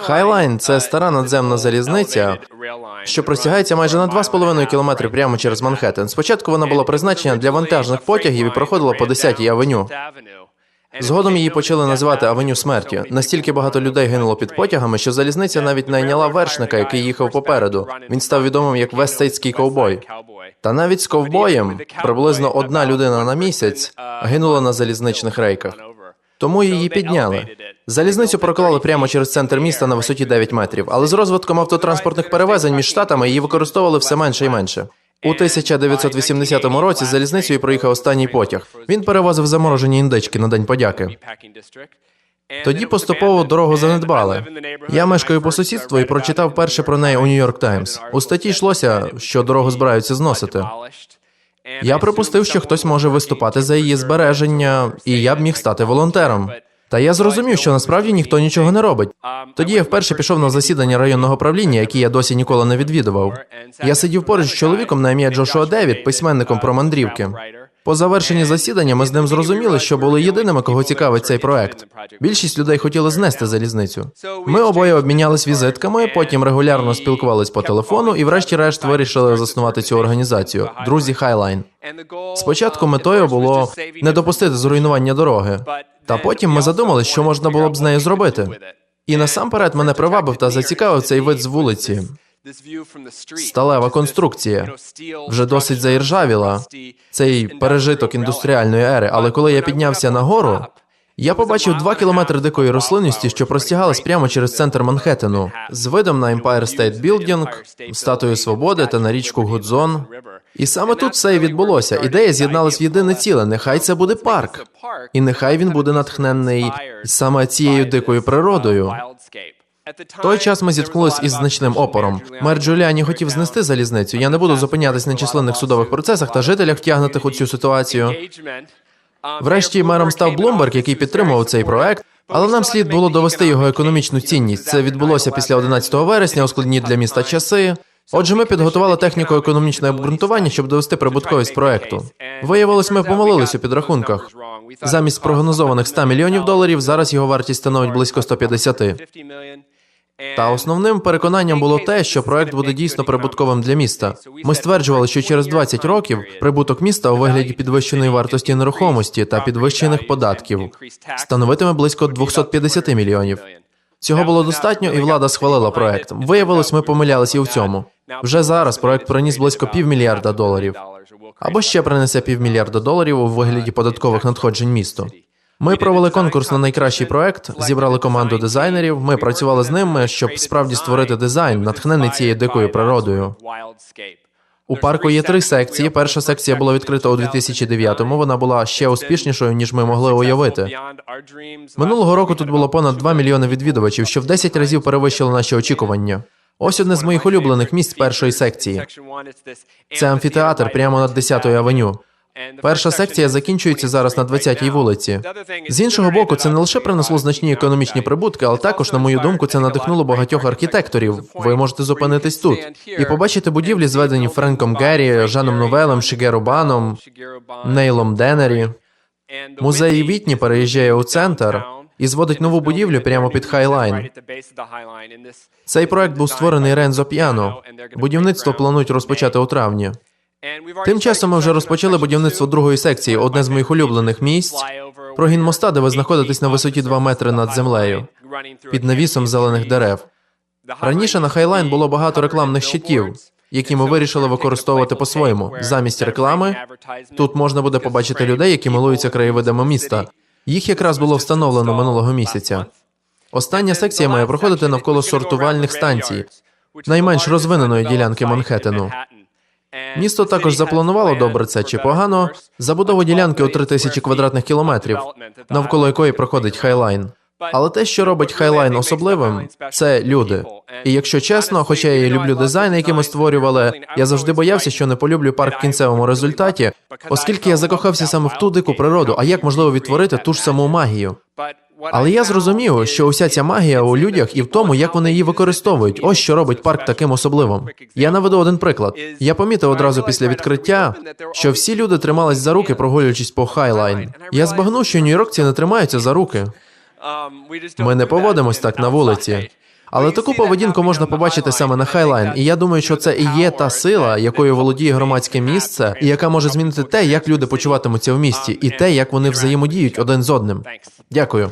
Хайлайн це стара надземна залізниця, що простягається майже на 2,5 кілометри прямо через Манхеттен. Спочатку вона була призначена для вантажних потягів і проходила по 10-й авеню. Згодом її почали називати авеню смерті. Настільки багато людей гинуло під потягами, що залізниця навіть найняла вершника, який їхав попереду. Він став відомим як вестсейдський ковбой. Та навіть з ковбоєм приблизно одна людина на місяць гинула на залізничних рейках. Тому її підняли. Залізницю проклали прямо через центр міста на висоті 9 метрів, але з розвитком автотранспортних перевезень між штатами її використовували все менше і менше. У 1980 році залізницею проїхав останній потяг. Він перевозив заморожені індички на день подяки. Тоді поступово дорогу занедбали. Я мешкаю по сусідству і прочитав перше про неї у Нью-Йорк Таймс. У статті йшлося, що дорогу збираються зносити. Я припустив, що хтось може виступати за її збереження, і я б міг стати волонтером. Та я зрозумів, що насправді ніхто нічого не робить. Тоді я вперше пішов на засідання районного правління, яке я досі ніколи не відвідував. Я сидів поруч з чоловіком на ім'я Джошуа Девід, письменником про мандрівки. По завершенні засідання ми з ним зрозуміли, що були єдиними, кого цікавить цей проект. Більшість людей хотіли знести залізницю. Ми обоє обмінялись візитками, потім регулярно спілкувались по телефону і, врешті-решт, вирішили заснувати цю організацію Друзі Хайлайн. Спочатку метою було не допустити зруйнування дороги, та потім ми задумали, що можна було б з нею зробити. І насамперед мене привабив та зацікавив цей вид з вулиці. Сталева конструкція вже досить заіржавіла. Цей пережиток індустріальної ери. Але коли я піднявся нагору, я побачив два кілометри дикої рослинності, що простягалась прямо через центр Манхеттену, з видом на Empire State Building, статую свободи та на річку Гудзон. І саме тут все і відбулося. Ідея з'єдналась в єдине ціле. Нехай це буде парк, і нехай він буде натхненний саме цією дикою природою. Той час ми зіткнулись із значним опором. Мер Джуліані хотів знести залізницю. Я не буду зупинятись на численних судових процесах та жителях, втягнутих у цю ситуацію. Врешті мером став Блумберг, який підтримував цей проект. Але нам слід було довести його економічну цінність. Це відбулося після 11 вересня у складні для міста часи. Отже, ми підготували техніко-економічне обґрунтування, щоб довести прибутковість проекту. Виявилось, ми помилились у підрахунках. Замість прогнозованих 100 мільйонів доларів зараз його вартість становить близько 150. Та основним переконанням було те, що проект буде дійсно прибутковим для міста. Ми стверджували, що через 20 років прибуток міста у вигляді підвищеної вартості нерухомості та підвищених податків становитиме близько 250 мільйонів. Цього було достатньо, і влада схвалила проект. Виявилось, ми помилялися і в цьому. Вже зараз проект приніс близько півмільярда доларів. Або ще принесе півмільярда доларів у вигляді податкових надходжень місту. Ми провели конкурс на найкращий проект, зібрали команду дизайнерів. Ми працювали з ними, щоб справді створити дизайн, натхнений цією дикою природою. У парку є три секції. Перша секція була відкрита у 2009-му, Вона була ще успішнішою, ніж ми могли уявити. Минулого року тут було понад 2 мільйони відвідувачів, що в 10 разів перевищило наші очікування. Ось одне з моїх улюблених місць першої секції. Це амфітеатр прямо над 10-ю авеню. Перша секція закінчується зараз на 20-й вулиці. З іншого боку, це не лише принесло значні економічні прибутки, але також, на мою думку, це надихнуло багатьох архітекторів. Ви можете зупинитись тут і побачити будівлі, зведені Френком Геррі, Жаном Новелем, Шигеру Баном, Нейлом Денері. Музей Вітні переїжджає у центр і зводить нову будівлю прямо під Хайлайн. Цей проект був створений Рензо П'яно. Будівництво планують розпочати у травні. Тим часом ми вже розпочали будівництво другої секції, одне з моїх улюблених місць. Прогін моста, де ви знаходитесь на висоті 2 метри над землею, під навісом зелених дерев. Раніше на Хайлайн було багато рекламних щитів, які ми вирішили використовувати по-своєму. Замість реклами тут можна буде побачити людей, які милуються краєвидами міста. Їх якраз було встановлено минулого місяця. Остання секція має проходити навколо сортувальних станцій, найменш розвиненої ділянки Манхеттену. Місто також запланувало добре це чи погано забудову ділянки у 3 тисячі квадратних кілометрів, навколо якої проходить Хайлайн. Але те, що робить Хайлайн особливим, це люди. І якщо чесно, хоча я і люблю дизайн, який ми створювали, я завжди боявся, що не полюблю парк в кінцевому результаті, оскільки я закохався саме в ту дику природу. А як можливо відтворити ту ж саму магію? Але я зрозумів, що уся ця магія у людях і в тому, як вони її використовують. Ось що робить парк таким особливим. Я наведу один приклад. Я помітив одразу після відкриття, що всі люди тримались за руки, прогулюючись по Хайлайн. Я збагнув, що нью-йоркці не тримаються за руки. Ми не поводимось так на вулиці. Але таку поведінку можна побачити саме на Хайлайн, і я думаю, що це і є та сила, якою володіє громадське місце, і яка може змінити те, як люди почуватимуться в місті, і те, як вони взаємодіють один з одним. Дякую.